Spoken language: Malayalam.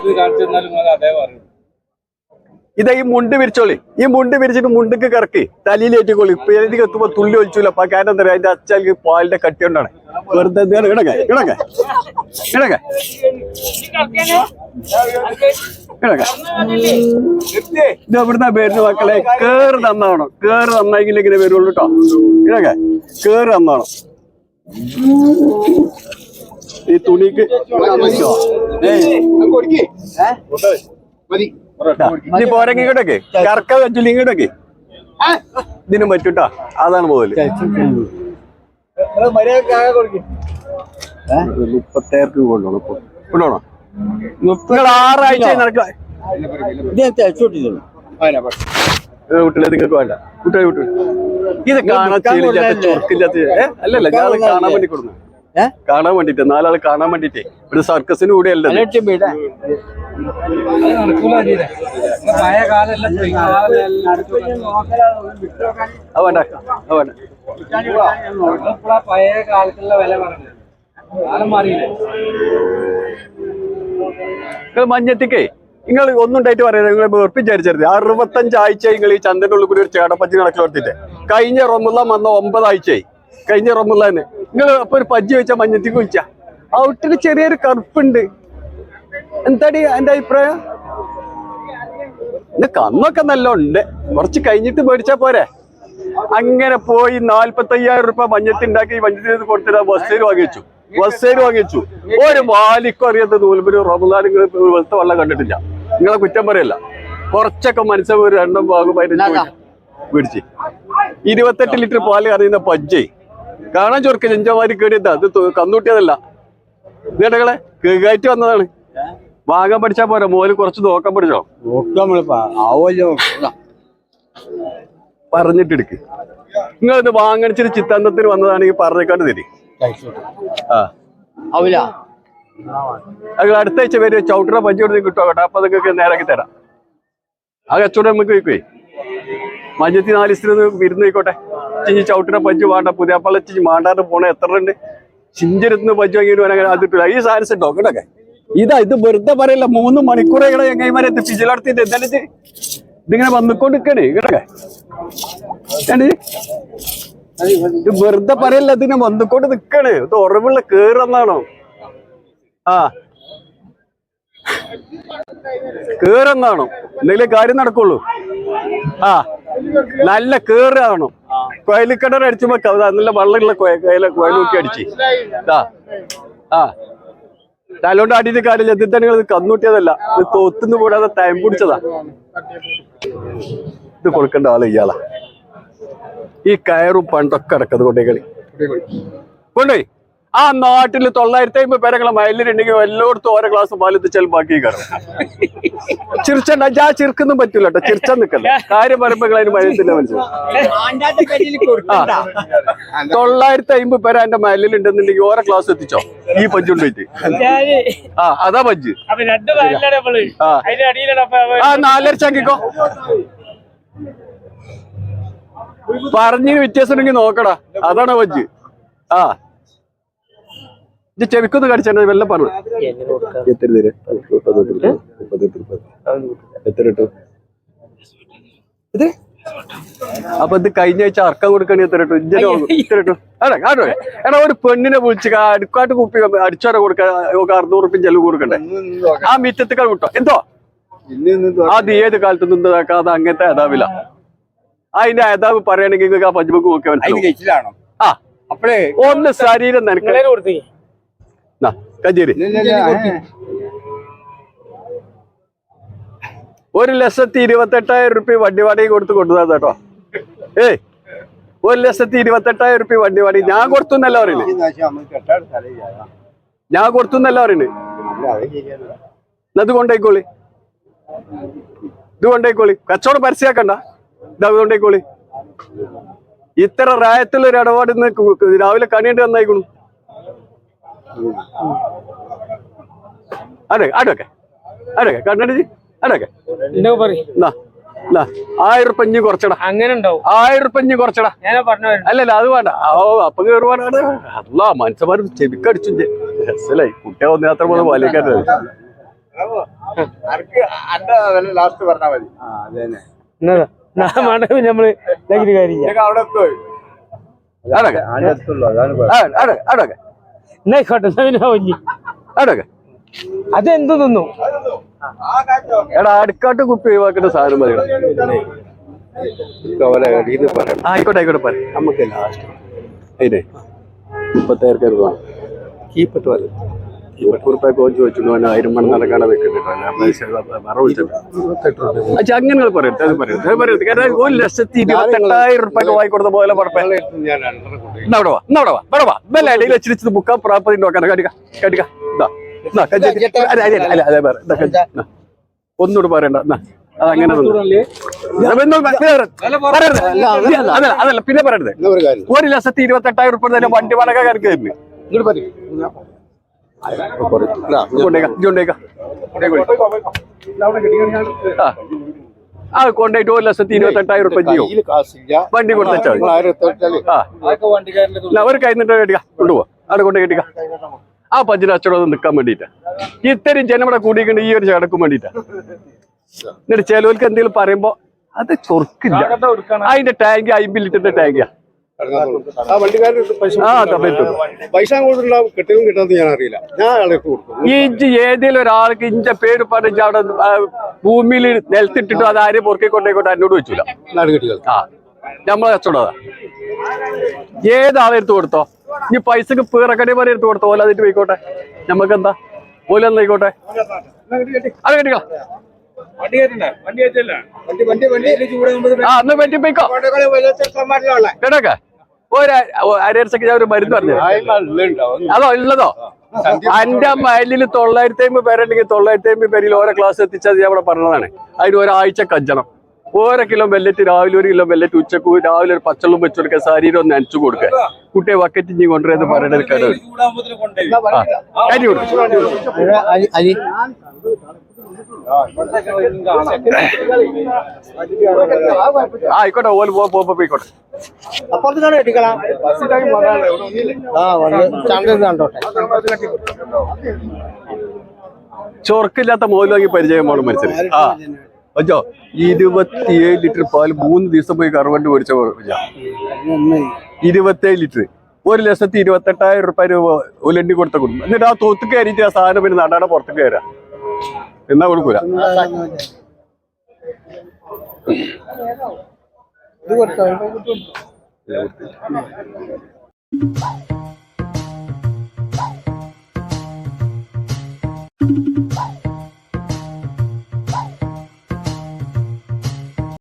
ഇത് കാണിച്ചു തന്നാലും അതേ ഇതാ ഈ മുണ്ട് വിരിച്ചോളി. ഈ മുണ്ട് വിരിച്ചിട്ട് മുണ്ടക്ക് കിറക്കി തലയിലേറ്റിക്കോളി പേരിലേക്ക് എത്തുമ്പോ തുള്ളി ഒഴിച്ചില്ല അപ്പൊ കാരണം എന്താ അതിന്റെ അച്ചാൽ പാലിന്റെ കട്ടി കൊണ്ടാണ്. വെറുതെ ഇടങ്ങ ഇടങ്ങ ഇടങ്ങ ഇടങ്ങ ഇത് പേരുന്ന മക്കളെ കേറ് തന്നാവണം കേറ് തന്നെങ്കിൽ ഇങ്ങനെ വരുള്ളൂ കേട്ടോ ഇടങ്ങ കേറ് തന്നാവണം ഈ തുണിക്ക് ഇനി പോരെങ്കിൽ ഇങ്ങോട്ടൊക്കെ. കറക്ക വെച്ചില്ല ഇങ്ങോട്ടൊക്കെ. ഇതിനും പറ്റൂട്ടാ. അതാണ് പോകൽ മുപ്പത്തേർക്ക് കൊണ്ടുപോകണം നിങ്ങൾ ആറാഴ്ച നടക്ക കുട്ടികളെ നിങ്ങൾക്ക് വേണ്ട. കുട്ടികളെ കുട്ടികൾ ഇത് കാണാൻ ഏ? അല്ലല്ല ഞാൻ കാണാൻ വേണ്ടി കൊടുന്നു കാണാൻ വേണ്ടിട്ട് നാലാൾ കാണാൻ വേണ്ടിട്ട്. ഒരു സർക്കസിന് കൂടെ അല്ല വേണ്ട അത് വേണ്ട ഇപ്പോഴാ പഴയ കാലത്തുള്ള വില പറഞ്ഞത് കാലം മാറിയില്ലേ നിങ്ങൾ മഞ്ഞത്തിക്കേ നിങ്ങൾ ഒന്നും ഉണ്ടായിട്ട് പറയുന്നത് നിങ്ങൾ വെറുപ്പിച്ചായിരിച്ചത് അറുപത്തഞ്ച് ആഴ്ച നിങ്ങൾ ഈ ചന്ദ്രനുള്ളിൽ കൂടി ഒരു ചേടപ്പച്ചി നടക്കി കൊടുത്തിട്ട് കഴിഞ്ഞ റൊമുള്ള വന്ന ഒമ്പതാഴ്ചയായി. കഴിഞ്ഞ റൊമുള്ള തന്നെ നിങ്ങൾ അപ്പൊ ഒരു പജ്ജി വെച്ച മഞ്ഞത്തിക്ക് വെച്ച ഔട്ടിന് ചെറിയൊരു കറുപ്പുണ്ട്. എന്താടി എന്റെ അഭിപ്രായം? ഇത് കന്നൊക്കെ നല്ല ഉണ്ട് കുറച്ച് കഴിഞ്ഞിട്ട് മേടിച്ചാ പോരെ. അങ്ങനെ പോയി നാല്പത്തി അയ്യായിരം റുപ്യ മഞ്ഞത്തുണ്ടാക്കി മഞ്ഞത്തിന് കൊടുത്തിട്ട് ബസ്സേര് വാങ്ങിച്ചു ബസ്സേര് വാങ്ങിച്ചു ഒരു മാലിക്കും അറിയാത്ത നൂൽപുരി റമദാൻ നിങ്ങൾ വെളുത്ത വെള്ളം കണ്ടിട്ടില്ല. നിങ്ങളെ കുറ്റം പറയല്ല. കുറച്ചൊക്കെ മനസ്സിൽ ഒരു ഭാഗം ഭാഗമായിട്ട് പിടിച്ച് ഇരുപത്തെട്ട് ലിറ്റർ പാൽ അറിയുന്ന പജ്ജേ. കാണാൻ ചൊറുക്ക ചെഞ്ചമാരി കേടിയതാ അത് കന്നുട്ടിയതല്ല ഇതേടകളെ കയറ്റി വന്നതാണ്. വാങ്ങാൻ പഠിച്ചാ പോരാ മോൽ കുറച്ച് നോക്കാൻ പഠിച്ചോ? പറഞ്ഞിട്ടെടുക്ക്. നിങ്ങൾ ഇത് വാങ്ങിച്ചിട്ട് ചിത്താന്തത്തിന് വന്നതാണെങ്കിൽ പറഞ്ഞേക്കാണ്ട് തരി. ആ. അടുത്ത ആഴ്ച വരും ചവിട്ടറ പഞ്ചു കൊടുത്ത് കിട്ടുമോ കേട്ടോ? അപ്പൊ നിങ്ങൾക്ക് നേരാക്കി തരാം. ആ കച്ചവടം നമുക്ക് വയ്ക്കുവേ മഞ്ഞത്തി നാല് ദിവസത്തിന് വിരുന്ന് പോയിക്കോട്ടെ. ചിഞ്ഞി ചവിട്ടിനെ പറ്റി വേണ്ട പുതിയ പള്ളി മാണ്ടാണ്ട് പോണ എത്ര ഉണ്ട്? ചിഞ്ചിരുന്ന് പറ്റി വാങ്ങിയിട്ട് വരാൻ അതിട്ടില്ല. ഈ സാധനം ഉണ്ടോ? കേട്ടൊക്കെ ഇതാ ഇത് വെറുതെ പറയില്ല മൂന്ന് മണിക്കൂറെ ഇവിടെ എങ്ങനെ പിച്ചിലടത്തിട്ട് എന്തായാലും ഇത്? ഇതിങ്ങനെ വന്നുകൊണ്ട് നിൽക്കണേ കേട്ടൊക്കെ ഇത്? വെറുതെ പറയല്ല ഇതിനെ വന്നുകൊണ്ട് നിൽക്കണേ ഇത് ഉറവുള്ള കേറന്നാണോ ആ. കേറന്നാണോ എന്തെങ്കിലും കാര്യം നടക്കുള്ളൂ. ആ. നല്ല കേറാണോ കൊയലിക്കടർ അടിച്ചുമ്പോ കവിത നല്ല വെള്ളമുള്ള കൊയല കൊയൽ നോക്കി അടിച്ച്. ആ ആ. തലോണ്ട് അടിയിട്ട് കാര്യമില്ല. ഇതിൽ തന്നെ ഇത് കന്നൂട്ടിയതല്ല ഇത് കൂടാതെ ടൈം പിടിച്ചതാ. ഇത് കൊടുക്കേണ്ട ആൾ ഇയാളാ. ഈ കയറും പണ്ടൊക്കെ അടക്കത് കൊണ്ടേ കളി കൊണ്ടേ ആ നാട്ടിൽ തൊള്ളായിരത്തി അമ്പത് പേരങ്ങളെ മയിലിട്ടുണ്ടെങ്കിൽ എല്ലായിടത്തും ഓരോ ഗ്ലാസ് പാലെത്തിച്ചാൽ ബാക്കി കയറും ചിരിച്ചണ്ട ആ ചിർക്കൊന്നും പറ്റൂല കേട്ടോ ചിരിച്ചാൻ നിക്കല്ല കാര്യം പറയുമ്പോൾ അതിന് മയത്തില്ല മനസ്സിലാവും തൊള്ളായിരത്തി അമ്പത് പേര് എന്റെ മയലിലുണ്ടെന്നുണ്ടെങ്കിൽ ഓരോ ഗ്ലാസ് എത്തിച്ചോ? ഈ പഞ്ച് കൊണ്ടുപോയിട്ട് ആ അതാ പഞ്ച്. ആ. നാലര ചങ്കിക്കോ പറഞ്ഞിന് വ്യത്യാസം ഉണ്ടെങ്കിൽ നോക്കടാ. അതാണ് പഞ്ച്. ആ. ഇത് ചെവിക്കൊന്ന് കടിച്ചാണ് വെള്ളം പറഞ്ഞു എത്ര തരും? എത്ര കിട്ടും? ഇത്? അപ്പൊ ഇത് കഴിഞ്ഞ ആഴ്ച അർക്കം കൊടുക്കണി എത്ര ഇട്ടു കൊടുക്കും. ഇത്ര കിട്ടും? അതെ എടാ ഒരു പെണ്ണിനെ വിളിച്ച് അടുക്കാട്ട് കുപ്പി അടിച്ചോടെ കൊടുക്ക അറുന്നൂറ് റുപ്യ ചെലവ് കൊടുക്കണ്ടേ? ആ മിറ്റത്തേക്കാൾ വിട്ടോ. എന്തോ? അത് ഏത് കാലത്ത് നിന്നതാക്കാ അത് അങ്ങനത്തെ അതാവില്ല അതിന്റെ അതാവ് പറയുകയാണെങ്കിൽ നിങ്ങൾക്ക് ആ പഞ്ചമുക്ക് നോക്കിയാൽ മനസ്സിലാവും. ആ. അപ്പഴേ ഒന്ന് ശരീരം നിനക്ക് നാ, കഞ്ചേരി ഒരു ലക്ഷത്തി ഇരുപത്തെട്ടായിരം റുപ്യ വണ്ടി വാടക കൊടുത്ത് കൊണ്ടുവന്നാ കേട്ടോ. ഏയ് ഒരു ലക്ഷത്തി ഇരുപത്തെട്ടായിരം റുപ്യ വണ്ടി വാടക ഞാൻ കൊടുത്തു എന്നല്ല പറയുന്നത് ഞാൻ കൊടുത്തു എന്നല്ല പറയുന്നത് അത് ഇത് കൊണ്ടേക്കോളി. ഇത് കൊണ്ടേക്കോളി. കച്ചവടം പരസ്യമാക്കണ്ട ഇതത് കൊണ്ടേക്കോളി. ഇത്ര റായത്തിലൊരു ഒരു ഇടപാട് രാവിലെ കണിയേണ്ടി വന്നായിക്കണു അടക്കെ എന്നെ പറയും എന്നാ എന്നാ ആയിരം ഉറുപ്പ ഇഞ്ഞ് കുറച്ചടാ. അങ്ങനെ ഉണ്ടാവും ആയിരം ഉറുപ്പ ഇഞ്ഞ് കുറച്ചടാ. ഞാൻ പറഞ്ഞു അല്ലല്ല അത് വേണ്ട. ഓ അപ്പൊ കയറുവാനാണ് അല്ല മനുഷ്യന്മാർ ചെവിക്കടിച്ചു മനസ്സിലായി കുട്ടിയെ ഒന്നിനത്ര പോലെ വലിയ അന്റെ വില ലാസ്റ്റ് പറഞ്ഞാൽ മതി. നമ്മൾ അവിടെ അടക്കെ അടക്കെ അടക്കെ എന്നാ അടക്ക എന്നാ പിന്നെ അടക്കെ അതെന്ത് തിന്നു? എടാ അടുക്കാട്ട് കുപ്പി ഒഴിവാക്കേണ്ട സാധനം ആ, ആയിക്കോട്ടെ ആയിക്കോട്ടെ പറ. നമുക്ക് ലാസ്റ്റ്. അതിനെ കീപ്പട്ട് വരെ കീപ്പട്ട് കോച്ച് വെച്ചു ആയിരം മണി നടക്കാതെ വെക്കുന്നുണ്ട് അങ്ങനെ പറയരുത് അത് പറയരുത് അത് പറയരുത്. കാരണം ഒരു ലക്ഷത്തി ഇരുപത്തെട്ടായിരം റുപ്യൊക്കെ വാങ്ങി കൊടുത്ത പോലെ പറപ്പേ എന്നാ അവിടെ വാ വാ ഇവിടെ ഇടയിൽ ബുക്കാ നോക്കാൻ ഇതാ. ഒന്നുകൂടെ പറയണ്ട അതങ്ങനെ. അതല്ല പിന്നെ പറയരുത്. ഒരു ലക്ഷത്തി ഇരുപത്തെട്ടായിരം റുപ്യ തന്നെ വണ്ടി വാടക കണക്ക് ഇജ്ജ് കൊണ്ടേക്കാം ആ. കൊണ്ടേറ്റ് ഒരു ലക്ഷത്തി ഇരുപത്തെട്ടായിരം റുപ്യ വണ്ടി കൊടുത്താൽ ഒരു കൈ നിന്നിട്ട് കെട്ടിക്ക കൊണ്ടുപോവാ അവിടെ കൊണ്ട് കേട്ടിക്ക ആ പഞ്ചിന് അച്ചടം നിൽക്കാൻ വേണ്ടിട്ടാ ഇത്രയും ജനം ഇവിടെ കൂടിയിട്ടുണ്ട് ഈ ഒരു ചടക്കും വേണ്ടിട്ടാ എന്നിട്ട് ചിലവർക്ക് എന്തെങ്കിലും പറയുമ്പോ അത് ചൊറുക്കില്ല അതിന്റെ ടാങ്ക് അയിമ്പിലിട്ടിന്റെ ടാങ്കിയാ പൈസ കൊടുത്തിട്ടുണ്ടാവും. കിട്ടും കിട്ടാത്ത ഞാൻ അറിയില്ല. ഞാൻ കൊടുക്കും ഈ ഇഞ്ച് ഏതെങ്കിലും ഒരാൾക്ക് ഇഞ്ച പേര് പറഞ്ഞ അവിടെ ഭൂമിയിൽ നിലത്തിട്ടിട്ട് അത് ആരും പൊറുക്കിക്കൊണ്ടേക്കോട്ടെ എന്നോട് വെച്ചില്ല ആ നമ്മളെ കച്ചവടം ഏതാളെടുത്ത് കൊടുത്തോ? ഇനി പൈസക്ക് പീറക്കടി വരെ എടുത്ത് കൊടുത്തോ? ഓല അതിട്ട് പോയിക്കോട്ടെ. നമുക്ക് എന്താ ഓല എന്നായിക്കോട്ടെ അത് കെട്ടിക്കളാം വണ്ടി കയറ്റണ്ടേ? വണ്ടി കയറ്റല്ല? വണ്ടി വണ്ടി വണ്ടി. ചൂടാകുമ്പോ ആ എന്നാ പറ്റി പോയിക്കോ. കേട്ടോക്കെ ഒരു ഞാൻ ഒരു മരുന്ന് പറഞ്ഞു അതോ ഉള്ളതോ? എന്റെ മൈലിൽ തൊള്ളായിരത്തി അമ്പത് പേരുണ്ടെങ്കിൽ തൊള്ളായിരത്തി അമ്പത് പേരിൽ ഓരോ ക്ലാസ് എത്തിച്ചത് ഞാൻ ഇവിടെ പറഞ്ഞതാണ്. അതിന് ഒരാഴ്ച കജ്ജണം. ഓരോ കിലോ വെല്ലറ്റ് രാവിലെ ഒരു കിലോ വെല്ലറ്റ് ഉച്ചയ്ക്ക് രാവിലെ ഒരു പച്ചളും വെച്ച് കൊടുക്കുക ശരീരം ഒന്ന് നനച്ചു കൊടുക്കുക. കുട്ടിയെ വക്കറ്റ് ഇനി കൊണ്ടുവരുന്ന ആ കൊടുക്കും. അരി. ആ ആയിക്കോട്ടെ ഓൽ പോ പോ- പോ- പോയിക്കോട്ടെ. അപ്പുറത്ത് കെട്ടിക്കളാം ചൊറക്കില്ലാത്ത മോൽ വാങ്ങി പരിചയം പോണം മനുഷ്യന് ആ അജോ ഇരുപത്തിയേഴ് ലിറ്റർ പാൽ മൂന്ന് ദിവസം പോയി കറവണ്ട് മേടിച്ച ഇരുപത്തിയേഴ് ലിറ്റർ. ഒരു ലക്ഷത്തി ഇരുപത്തെട്ടായിരം റുപ്യ രൂപ ഒലണ്ടി കൊടുത്ത കുടുംബം. എന്നിട്ട് ആ തൊത്ത് കയറിയിട്ട് ആ സാധനം പിന്നെ നടാടെ പുറത്ത് കയറാ. എന്നാ കൊടുക്കൂല? ഇത് കൊടുക്കാം